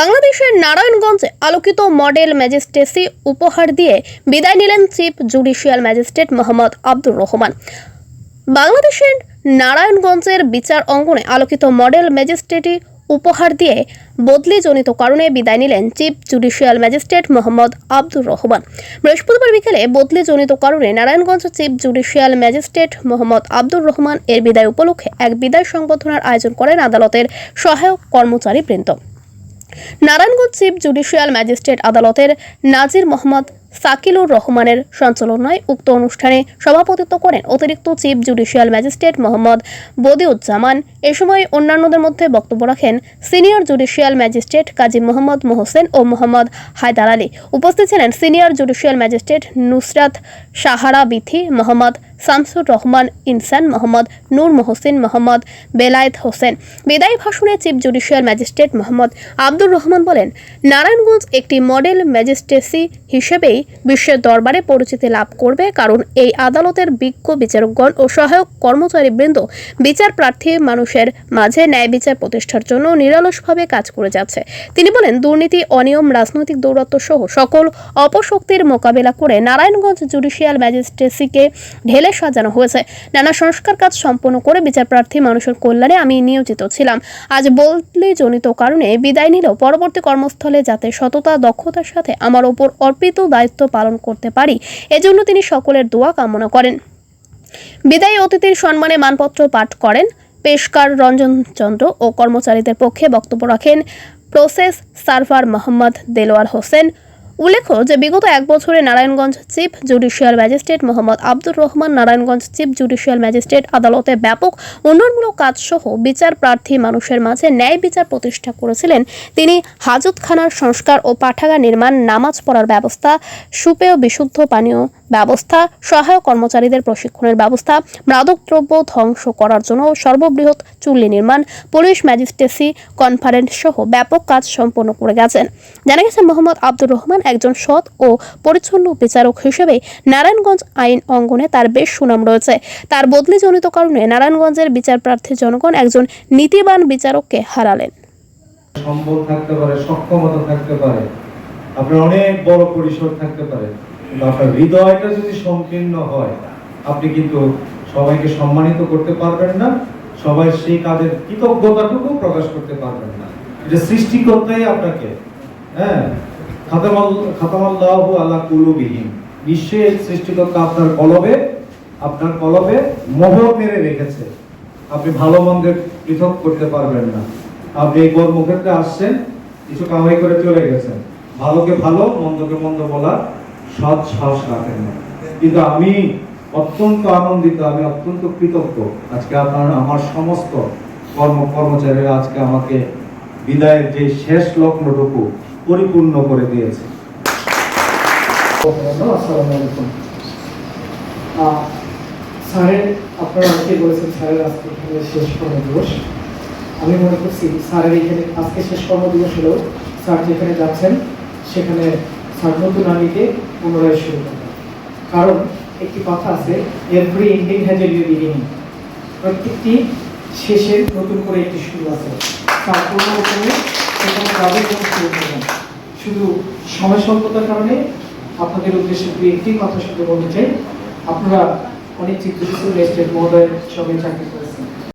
বাংলাদেশের নারায়ণগঞ্জে আলোকিত মডেল ম্যাজিস্ট্রেসি উপহার দিয়ে বিদায় নিলেন chief judicial magistrate Mohammad Abdur Rahman. বাংলাদেশের নারায়ণগঞ্জের বিচার অঙ্গনে আলোকিত মডেল ম্যাজিস্ট্রেটি উপহার দিয়ে বদলিজনিত কারণে বিদায় নিলেন chief judicial magistrate Mohammad Abdur Rahman. বৃহস্পতিবার বিকেলে বদলিজনিত কারণে Narayanganj chief judicial magistrate Mohammad Abdur Rahman এর বিদায় উপলক্ষে এক বিদায় সংবর্ধনার আয়োজন করেন আদালতের সহায়ক কর্মচারী বৃন্দ। নারায়ণগঞ্জ চিফ জুডিশিয়াল ম্যাজিস্ট্রেট আদালতের নাজির মোহাম্মদ সাকিলুর রহমানের সঞ্চালনায় উক্ত অনুষ্ঠানে সভাপতিত্ব করেন অতিরিক্ত chief judicial magistrate Mohammad Badiuzzaman. এ সময় অন্যান্যদের মধ্যে বক্তব্য রাখেন senior judicial magistrate Kazi Mohammad Mohsen ও মোহাম্মদ হায়দার আলী। উপস্থিত ছিলেন senior judicial magistrate Nusrat Sahara Bithi Mohammad Shamsur Rahman, Insan Mohammad, Nur Mohsin Mohammad, Belayet Hossain. বিদায়ী ভাষণে chief judicial magistrate Mohammad Abdur Rahman বলেন, নারায়ণগঞ্জ একটি মডেল ম্যাজিস্ট্রেসি হিসেবেই বিশ্বের দরবারে পরিচিতি লাভ করবে কারণ এই আদালতের বিজ্ঞ বিচারকগণ ও সহায়ক কর্মচারীবৃন্দ বিচার প্রার্থী মানুষের মাঝে ন্যায় বিচার প্রতিষ্ঠার জন্য নিরলসভাবে কাজ করে যাচ্ছে। তিনি বলেন, দুর্নীতি, অনিয়ম, রাজনৈতিক দৌরত্ব সহ সকল অপশক্তির মোকাবেলা করে নারায়ণগঞ্জ জুডিশিয়াল ম্যাজিস্ট্রেসিকে ঢেলে সাজানো হয়েছে। নানা সংস্কার কাজ সম্পন্ন করে বিচার প্রার্থী মানুষের কল্যাণে আমি নিয়োজিত ছিলাম। আজ বদলি জনিত কারণে বিদায় নিলেও পরবর্তী কর্মস্থলে যাতে সততা, দক্ষতার সাথে আমার ওপর অর্পিত দায়িত্ব পালন করতে পারি, এজন্য তিনি সকলের দোয়া কামনা করেন। বিদায়ী অতিথির সম্মানে মানপত্র পাঠ করেন পেশকার রঞ্জন চন্দ্র ও কর্মচারীদের পক্ষে বক্তব্য রাখেন প্রসেস সার্ভার মোহাম্মদ দেলোয়ার হোসেন। উল্লেখ্য যে, বিগত এক বছরে Narayanganj chief judicial magistrate Mohammad Abdur Rahman Narayanganj chief judicial magistrate আদালতে ব্যাপক উন্নয়নমূলক কাজসহ বিচার প্রার্থী মানুষের মাঝে ন্যায় বিচার প্রতিষ্ঠা করেছিলেন। তিনি হাজতখানার সংস্কার ও পাঠাগার নির্মাণ, নামাজ পড়ার ব্যবস্থা, সুপেয় বিশুদ্ধ পানীয় ব্যবস্থা, সহায়ক কর্মচারীদের প্রশিক্ষণের ব্যবস্থা, মাদকদ্রব্য ধ্বংস করার জন্য সর্ববৃহৎ চুল্লি নির্মাণ, পুলিশ ম্যাজিস্ট্রেসি কনফারেন্স সহ ব্যাপক কাজ সম্পন্ন করে গেছেন। জানা গেছে, মোহাম্মদ আব্দুর রহমান একজন সৎ ও পরিচ্ছন্ন বিচারক হিসেবে নারায়ণগঞ্জ আইন অঙ্গনে তার বেশ সুনাম রয়েছে। তার বদলিজনিত কারণে নারায়ণগঞ্জের বিচার প্রার্থী জনগণ একজন নীতিবান বিচারককে হারালেন। সম্বল থাকতে পারে, সক্ষমতা থাকতে পারে, আপনার অনেক বড় পরিসর থাকতে পারে। আপনার হৃদয়টা যদি সংকীর্ণ হয়, আপনি কিন্তু সবাইকে সম্মানিত করতে পারবেন না, সবাই সেই কাজের কৃতজ্ঞতাটুকু প্রকাশ করতে পারবেন না। এটা সৃষ্টিকর্তাই আপনাকে হ্যাঁ? খাতামাল খাতামাল্লাহু আলা কুলুবিহিম। নিশ্চয়ই সৃষ্টিকর্তা আপনার কলবে আপনার কলবে মোহর মেরে রেখেছে। আপনি ভালো মন্দের পৃথক করতে পারবেন না। আপনি এই কর্মক্ষেত্রে আসছেন, কিছু কামাই করে চলে গেছেন। ভালোকে ভালো, মন্দকে মন্দ বলা সৎ সাহস রাখেন না। কিন্তু আমি অত্যন্ত আনন্দিত, আমি অত্যন্ত কৃতজ্ঞ। আজকে আপনার, আমার সমস্ত কর্ম, কর্মচারীরা আজকে আমাকে বিদায়ের যে শেষ লগ্নটুকু পরিপূর্ণ করে দিয়েছে। স্যারের আপনারা বলেছেন স্যারের আজকে এখানে শেষ কর্মদিবস। আমি মনে করছি স্যারের এখানে আজকে শেষ কর্মদিবস হলেও স্যার যেখানে যাচ্ছেন, সেখানে স্যার নতুন আঙ্গিকে পুনরায় শুরু করবেন কারণ একটি কথা আছে every ending has a new beginning প্রত্যেকটি শেষের নতুন করে একটি শুরু আছে। স্যার কোনো শুরু করবেন শুধু সময় স্বল্পতার কারণে আপনাদের উদ্দেশ্যে দু একটি কথা শুধু বলতে চাই। আপনারা অনেক চিত্রশিল্প রেস্টেড মহোদয়ের সঙ্গে চাকরি করেছেন।